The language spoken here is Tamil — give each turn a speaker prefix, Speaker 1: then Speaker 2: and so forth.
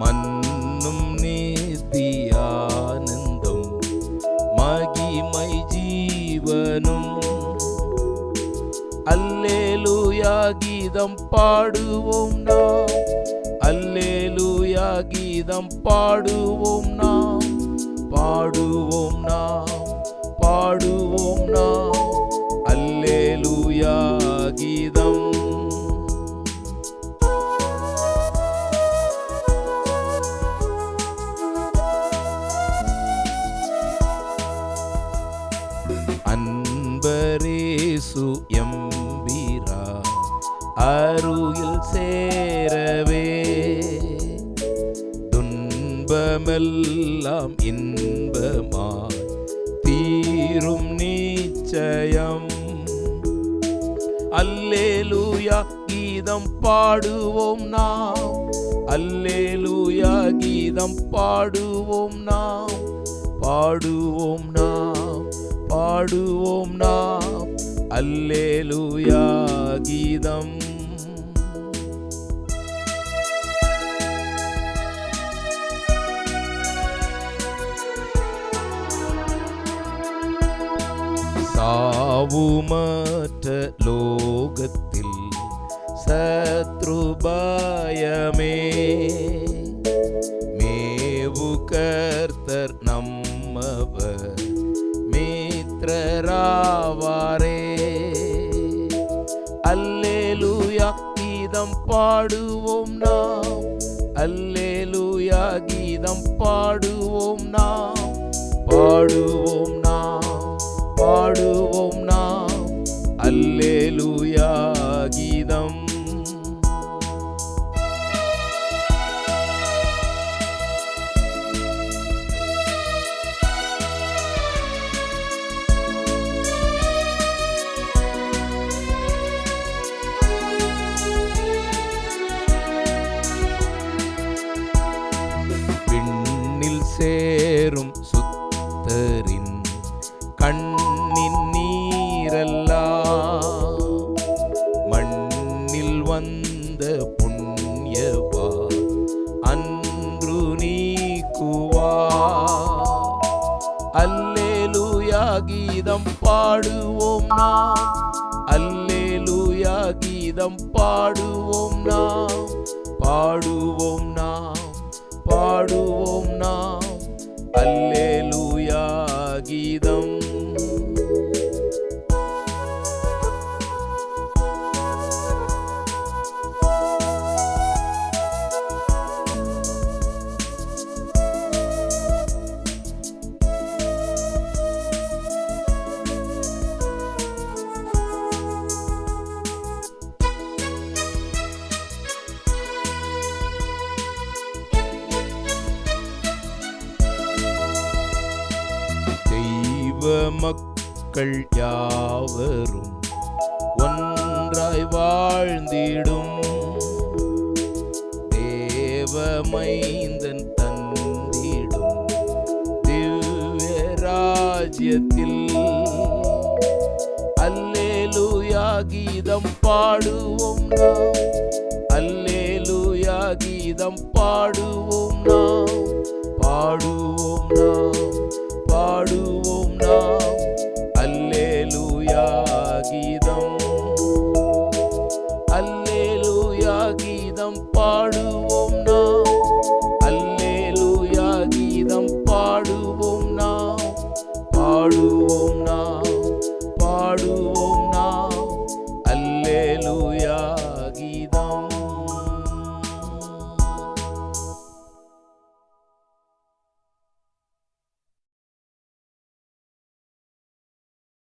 Speaker 1: மன்னும் நேர்த்தியானந்தம் மகிமை ஜீவனும் அல்லேலூயா கீதம் பாடுவோம் நாம் அல்லேலூயா கீதம் பாடுவோம் நாம் அன்பரேசு எம்பீரா அருகில் சேரவே. துன்பமெல்லாம் இன்பமா தீரும் நிச்சயம். அல்லேலூயா கீதம் பாடுவோம் நாம். அல்லேலூயா கீதம் பாடுவோம் நாம். பாடுவோம் நாம். பாடுவோம் நாம் அல்லேலூயா கீதம் சாவுமற்ற லோகத்தில் சத்ருபாயமே மேவு கர்த்தர் நம்மவர் கர்த்தராவாரே அல்லேலூயா கீதம் பாடுவோம் நாம். அல்லேலூயா கீதம் பாடுவோம் நாம். பாடுவோம் நாம் பாடுவோம் நாம். அல்லே வந்த புண்ணியவா? அன்று நீக்குவா அல்லேலூயா கீதம் பாடுவோம் நாம். அல்லேலூயா கீதம் பாடுவோம் நாம். பாடுவோம் நாம். பாடுவோம் மக்கள் யாவரும் ஒன்றாய் வாழ்ந்திடும். தேவமைந்தன் தந்திடும். திவ்ய ராஜ்யத்தில் அல்லேலூயா கீதம் பாடுவோம் நாம். அல்லேலூயா கீதம் பாடுவோம் நாம். கீதம் பாடுவோம் நாம். அல்லேலூயா கீதம் பாடுவோம் நாம். பாடுவோம்